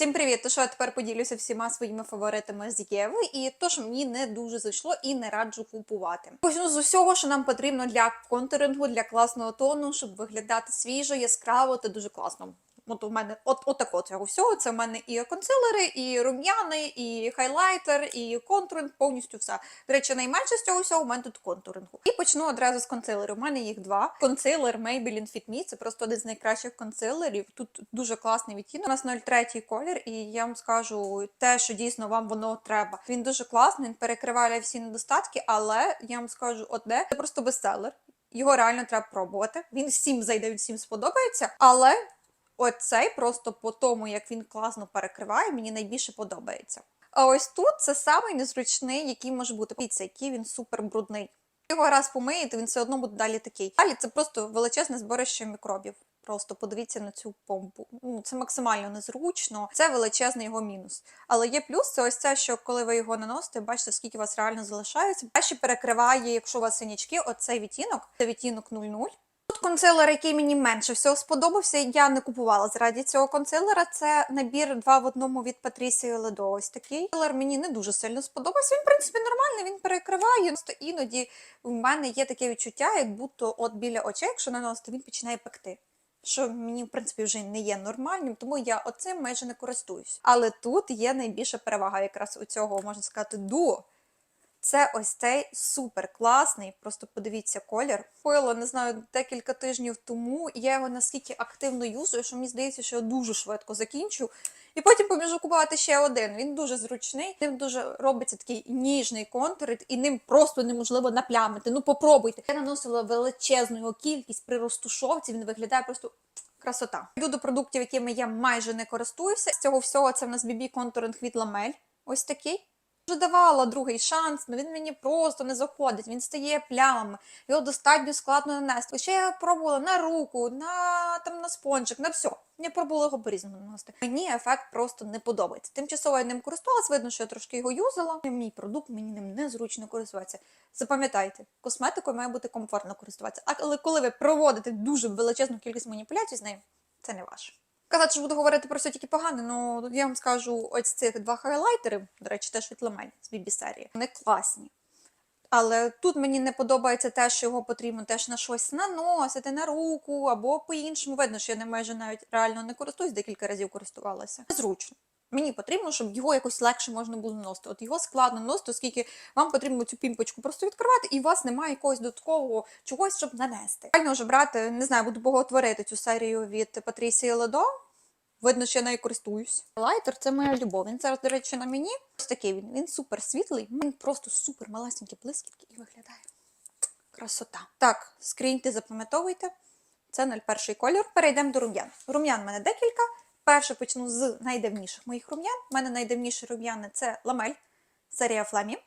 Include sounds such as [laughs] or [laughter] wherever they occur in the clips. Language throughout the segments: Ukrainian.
Всім привіт! То що я тепер поділюся всіма своїми фаворитами з Єви, і то, що мені не дуже зайшло і не раджу купувати. Почну з усього, що нам потрібно для контурингу, для класного тону, щоб виглядати свіжо, яскраво та дуже класно. От у мене от, от такого цього всього. Це в мене і консилери, і рум'яни, і хайлайтер, і контуринг, повністю все. До речі, найменше з цього всього у мене тут контурингу. І почну одразу з консилерів. У мене їх два. Консилер Maybelline Fit Me, це просто один з найкращих консилерів. Тут дуже класний відтінок. У нас 03 колір, і я вам скажу те, що дійсно вам воно треба. Він дуже класний, він перекриває всі недостатки, але я вам скажу одне, це просто бестселер. Його реально треба пробувати. Він всім зайде, він всім сподобається, але. Оцей просто по тому, як він класно перекриває, мені найбільше подобається. А ось тут це самий незручний, який може бути. Дивіться, який він супер брудний. Його раз помиєте, він все одно буде далі такий. Далі це просто величезне зборище мікробів. Просто подивіться на цю помпу. Ну, це максимально незручно, це величезний його мінус. Але є плюс, це ось це, що коли ви його наносите, бачите, скільки у вас реально залишається. Краще перекриває, якщо у вас синячки, оцей відтінок, це відтінок 00. Консилер, який мені менше всього сподобався, я не купувала заради цього консилера. Це набір два в одному від Патрісії Ледо. Ось такий консилер мені не дуже сильно сподобався. Він, в принципі, нормальний, він перекриває. Просто іноді в мене є таке відчуття, як будто от біля очей, якщо наносити, він починає пекти. Що мені, в принципі, вже не є нормальним, тому я оцим майже не користуюсь. Але тут є найбільша перевага якраз у цього, можна сказати, дуо. Це ось цей супер класний. Просто подивіться колір. Купила, не знаю, декілька тижнів тому. і Я його наскільки активно юзую, що мені здається, що я дуже швидко закінчу. І потім побіжу купувати ще один. Він дуже зручний. Ним дуже робиться такий ніжний контур, і ним просто неможливо наплямити. Ну попробуйте. Я наносила величезну його кількість при розтушовці. Він виглядає просто. Красота. Йду до продуктів, якими я майже не користуюся. З цього всього це в нас BB контуринг від ламель. Ось такий. Вже давала другий шанс, але він мені просто не заходить, він стає плямами, його достатньо складно нанести. Ще я пробувала на руку, на там на спонжик, на все. Я пробувала його по-різному наносити. Мені ефект просто не подобається. Тимчасово я ним користувалась, видно, що я трошки його юзала. Мій продукт мені ним незручно користуватися. Запам'ятайте, косметикою має бути комфортно користуватися. Але коли ви проводите дуже величезну кількість маніпуляцій з нею, це не ваше. Казати, що буду говорити про все тільки погане, ну я вам скажу ось цих два хайлайтери, до речі, теж від Ламель з BB серії. Вони класні. Але тут мені не подобається те, що його потрібно теж на щось наносити на руку або по-іншому. Видно, що я не майже навіть реально не користуюсь, декілька разів користувалася. Зручно. Мені потрібно, щоб його якось легше можна було носити. От його складно носити, оскільки вам потрібно цю пімпочку просто відкривати, і у вас немає якогось додаткового чогось, щоб нанести. Реально вже брати, не знаю, буду боготворити цю серію від Патрісії Ледо. Видно, що я нею користуюсь. Лайтер це моя любов. Він зараз, до речі, на мені. Ось такий він. Він супер світлий, він просто супер малесенькі блискітки і виглядає. Красота. Так, скріньте, запам'ятовуйте. Це 01 кольор. Перейдемо до рум'ян. Рум'ян в мене декілька. Перше почну з найдавніших моїх рум'ян. У мене найдавніші рум'яни це ламель, серія Флемі.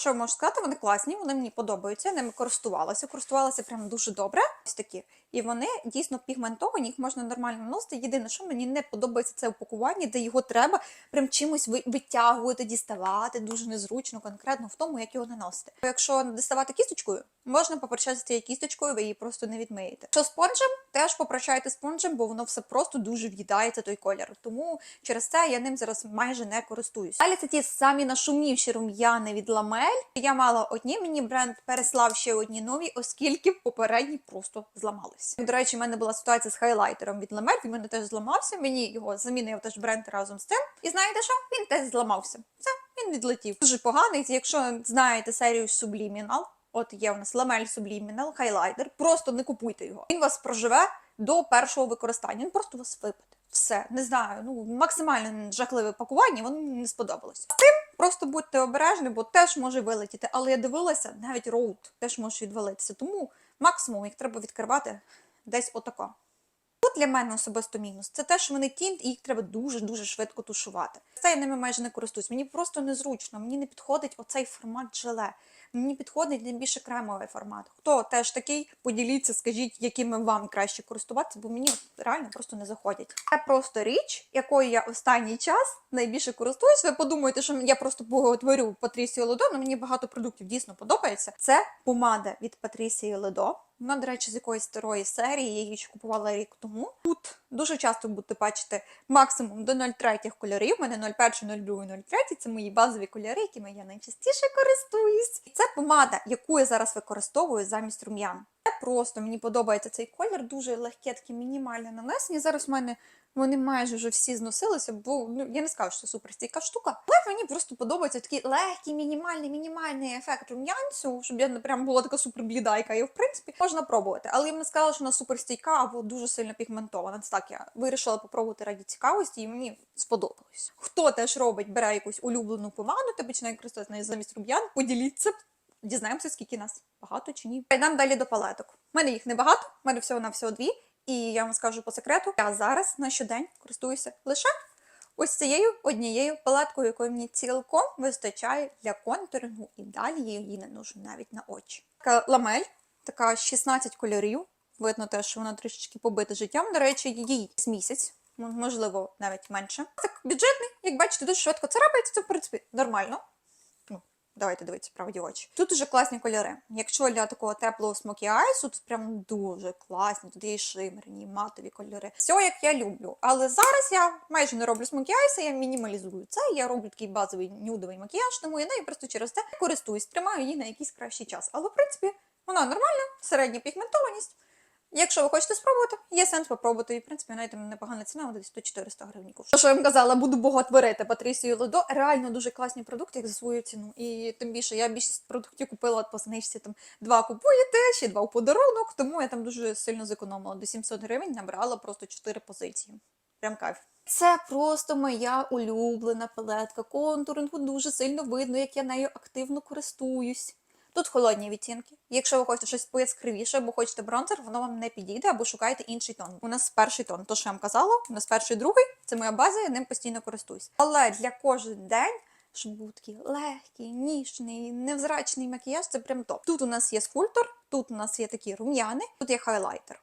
Що можу сказати, вони класні, вони мені подобаються. Я ними користувалася. Користувалася прям дуже добре. Ось такі. І вони дійсно пігментовані, їх можна нормально наносити. Єдине, що мені не подобається це упакування, де його треба прям чимось ви- витягувати, діставати. Дуже незручно, конкретно в тому, як його наносити. Якщо діставати кісточкою, можна попрощатися цією кісточкою, ви її просто не відмиєте. Що спонжем, теж попрощайте спонжем, бо воно все просто дуже в'їдається той колір. Тому через це я ним зараз майже не користуюсь. Далі це ті самі нашумнівші рум'яни від Ламель. Я мала одні, мені бренд переслав ще одні нові, оскільки попередні просто зламались. До речі, в мене була ситуація з хайлайтером від Ламель, він мене теж зламався. Мені його замінив теж бренд разом з тим. І знаєте що? Він теж зламався. Все, він відлетів. Дуже поганий. Якщо знаєте серію Subliminal, От є у нас ламель Subliminal хайлайтер. Просто не купуйте його. Він вас проживе до першого використання. Він просто вас випаде. Все, не знаю. Ну максимально жахливе пакування, воно мені не сподобалось. З тим просто будьте обережні, бо теж може вилетіти. Але я дивилася, навіть роут теж може відвалитися. Тому максимум їх треба відкривати десь отако. Тут для мене особисто мінус. Це те, що вони тінт, і їх треба дуже-дуже швидко тушувати. Це я ними майже не користуюсь. Мені просто незручно, мені не підходить оцей формат желе. Мені підходить найбільше кремовий формат. Хто теж такий, поділіться, скажіть, якими вам краще користуватися, бо мені реально просто не заходять. Це просто річ, якою я останній час найбільше користуюсь. Ви подумаєте, що я просто творю Патрісію Ледо, але мені багато продуктів дійсно подобається. Це помада від Патрісії Ледо. Вона, до речі, з якоїсь старої серії, я її ще купувала рік тому. Тут дуже часто будете бачити максимум до 0,3 кольорів. У мене 0,1, 0,2, 0,3 це мої базові кольори, якими я найчастіше користуюсь. І це помада, яку я зараз використовую замість рум'ян. Просто мені подобається цей колір, дуже легке, таке мінімальне нанесення. Зараз в мене вони майже вже всі зносилися, бо ну я не скажу, що це суперстійка штука. Але мені просто подобається такий легкий, мінімальний, мінімальний ефект рум'янцю, щоб я не прям була така супер блідайка. І в принципі можна пробувати. Але я б не сказала, що вона суперстійка або дуже сильно пігментована. Це так я вирішила попробувати раді цікавості, і мені сподобалось. Хто теж робить, бере якусь улюблену помаду та починає користуватися замість рум'ян, поділіться. Дізнаємося, скільки нас багато чи ні. Йдемо далі до палеток. У мене їх небагато, в мене всього на всього дві. І я вам скажу по секрету, я зараз на щодень користуюся лише ось цією однією палеткою, якої мені цілком вистачає для контурингу, і далі я її не ношу навіть на очі. Така ламель, така 16 кольорів. Видно те, що вона трішечки побита життям. До речі, з місяць, можливо, навіть менше. Так бюджетний, як бачите, дуже швидко це це в принципі нормально. Давайте дивитися правді очі. Тут дуже класні кольори. Якщо для такого теплого смокі айсу, тут прям дуже класні. Тут є і шимерні, матові кольори. Все як я люблю. Але зараз я майже не роблю смокі айса, я мінімалізую це. Я роблю такий базовий нюдовий макіяж, тому я нею просто через це користуюсь, тримаю її на якийсь кращий час. Але в принципі вона нормальна, середня пігментованість. Якщо ви хочете спробувати, є сенс попробувати. І в принципі навіть непогана ціна, десь 100-400 гривень коштує. Що я вам казала, буду боготворити Патрісію Ледо. Реально дуже класні продукти, як за свою ціну. І тим більше я більшість продуктів купила по знижці там два купуєте, ще два в подарунок. Тому я там дуже сильно зекономила. До 700 гривень набрала просто 4 позиції. Прям кайф. Це просто моя улюблена палетка контурингу. Дуже сильно видно, як я нею активно користуюсь. Тут холодні відтінки. Якщо ви хочете щось пояскравіше або хочете бронзер, воно вам не підійде, або шукайте інший тон. У нас перший тон, то що я вам казала, у нас перший другий, це моя база, я ним постійно користуюсь. Але для кожен день, щоб був такий легкий, ніжний, невзрачний макіяж, це прям топ. Тут у нас є скульптор, тут у нас є такі рум'яни, тут є хайлайтер.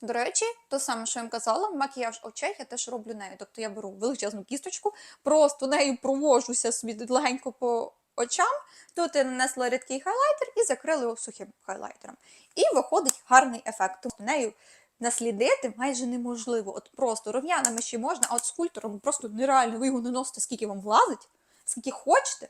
До речі, то саме, що я вам казала, макіяж очей я теж роблю нею. Тобто я беру величезну кісточку, просто нею провожуся собі легенько по очам. Тут я нанесла рідкий хайлайтер і закрила його сухим хайлайтером. І виходить гарний ефект. Тобто нею наслідити майже неможливо. От просто рум'янами ще можна, а от скульптором просто нереально. Ви його не носите, скільки вам влазить, скільки хочете.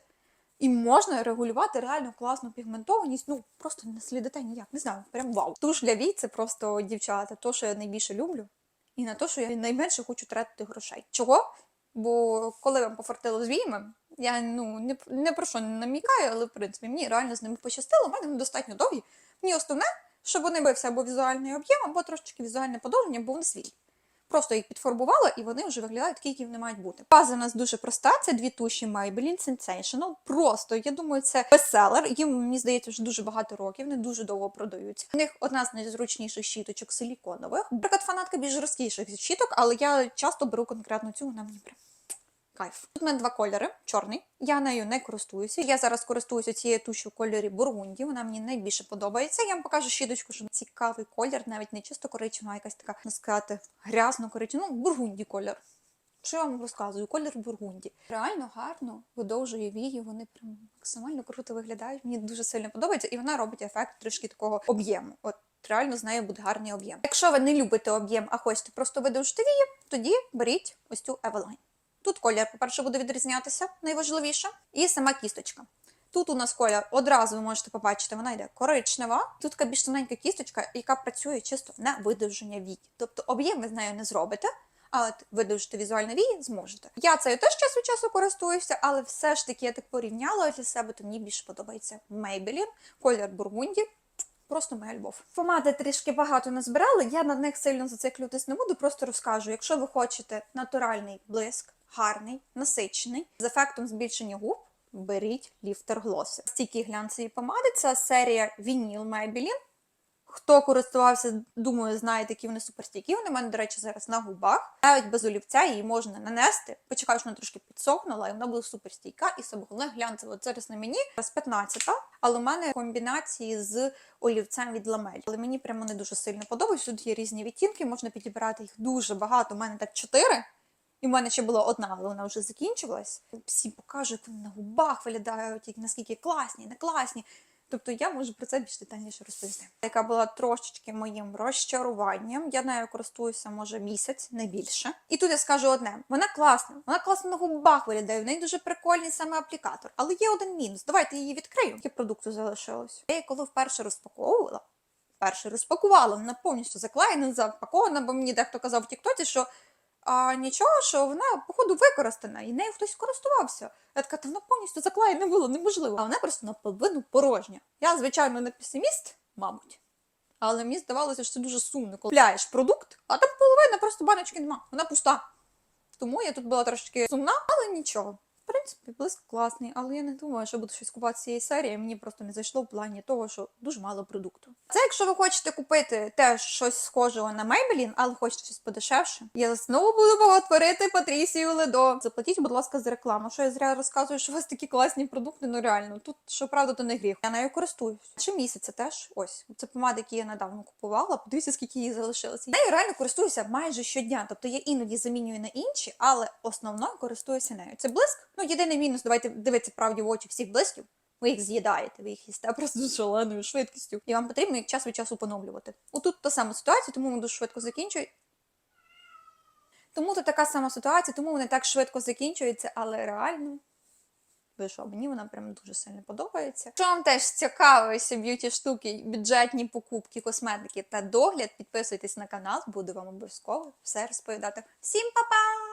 І можна регулювати реально класну пігментованість. Ну просто не слідите ніяк. Не знаю, прям вау. Туш для вій це просто дівчата, то, що я найбільше люблю, і на те, що я найменше хочу тратити грошей. Чого? Бо коли вам пофартило з віями, я ну не, не про що не намікаю, але в принципі мені реально з ними пощастило. У мене вони достатньо довгі. Мені основне, щоб вони бився або візуальний об'єм, або трошечки візуальне подовження, бо вони свій. Просто їх підфарбувала, і вони вже виглядають такі, які вони мають бути. База у нас дуже проста. Це дві туші Maybelline Sensational. Просто я думаю, це бестселер. Їм мені здається, вже дуже багато років, не дуже довго продаються. У них одна з найзручніших щіточок силіконових. Наприклад, фанатка більш жорсткіших щіток, але я часто беру конкретно цю, вона мені прям. Кайф. Тут у мене два кольори, чорний. Я нею не користуюся. Я зараз користуюся цією тушю в кольорі Бургунді. Вона мені найбільше подобається. Я вам покажу щіточку, що цікавий колір, навіть не чисто коричнева, а якась така, можна сказати, грязно коричнева. Ну, бургунді колір. Що я вам розказую? Колір бургунді. Реально гарно видовжує вії, вони прям максимально круто виглядають. Мені дуже сильно подобається, і вона робить ефект трішки такого об'єму. От реально з нею буде гарний об'єм. Якщо ви не любите об'єм, а хочете просто видовжити вії, тоді беріть ось цю Eveline. Тут колір, по-перше, буде відрізнятися найважливіше, і сама кісточка. Тут у нас колір одразу ви можете побачити, вона йде коричнева. Тут така більш тоненька кісточка, яка працює чисто на видовження вій. Тобто об'єм ви з нею не зробите, а от видовжити візуальне вії зможете. Я цею теж час від часу користуюся, але все ж таки я так порівняла для себе, то мені більше подобається Maybelline, колір бургунді. Просто моя любов. Помади трішки багато назбирали, я на них сильно зациклюватись не буду, просто розкажу. Якщо ви хочете натуральний блиск, гарний, насичений, з ефектом збільшення губ, беріть ліфтер глоси. Стійкі глянцеві помади це серія Vinyl Maybelline. Хто користувався, думаю, знаєте, які вони суперстійкі. Вони в мене, до речі, зараз на губах. Навіть без олівця її можна нанести. Почекаю, що вона трошки підсохнула, і вона буде суперстійка. І саме головне глянцево. Це зараз на мені з 15-та, але в мене комбінації з олівцем від ламель. Але мені прямо не дуже сильно подобається. Тут є різні відтінки, можна підібрати їх дуже багато. У мене так 4. І в мене ще була одна, але вона вже закінчилась. Всі покажуть, як вони на губах виглядають, наскільки класні, не класні. Тобто я можу про це більш детальніше розповісти. Яка була трошечки моїм розчаруванням. Я нею користуюся може місяць, не більше. І тут я скажу одне: вона класна, вона класно на губах виглядає. В неї дуже прикольний саме аплікатор. Але є один мінус. Давайте її відкрию. Які продукти залишилось. Я її коли вперше розпаковувала. Перше розпакувала, вона повністю заклеєна, запакована, бо мені дехто казав в Тіктоці, що а, нічого, що вона, походу, використана, і нею хтось користувався. Я така, та вона повністю заклеєна було, неможливо. А вона просто наполовину порожня. Я, звичайно, не песиміст, мабуть. Але мені здавалося, що це дуже сумно, коли купляєш продукт, а там половина просто баночки нема. Вона пуста. Тому я тут була трошки сумна, але нічого. Принципі, блиск класний, але я не думаю, що буду щось купувати цієї серії. Мені просто не зайшло в плані того, що дуже мало продукту. Це якщо ви хочете купити теж щось схожого на Maybelline, але хочете щось подешевше. Я знову буду боготворити Патрісію Ледо. Заплатіть, будь ласка, за рекламу. Що я зря розказую, що у вас такі класні продукти, ну реально. Тут, щоправда, то не гріх. Я нею користуюсь. Чи місяця теж ось. Це помада, які я недавно купувала. Подивіться, скільки її залишилося. Нею реально користуюся майже щодня. Тобто я іноді замінюю на інші, але основно користуюся нею. Це блиск. Ну, єдиний мінус, давайте дивитися правді в очі всіх блисків. Ви їх з'їдаєте, ви їх їсте [laughs] просто з шаленою швидкістю. І вам потрібно їх час від часу поновлювати. Отут та сама ситуація, тому вони дуже швидко закінчують. Тому тут така сама ситуація, тому вони так швидко закінчуються, але реально. Ви що, мені вона прям дуже сильно подобається. Якщо вам теж цікаві б'юті штуки, бюджетні покупки, косметики та догляд, підписуйтесь на канал, буду вам обов'язково все розповідати. Всім па-па!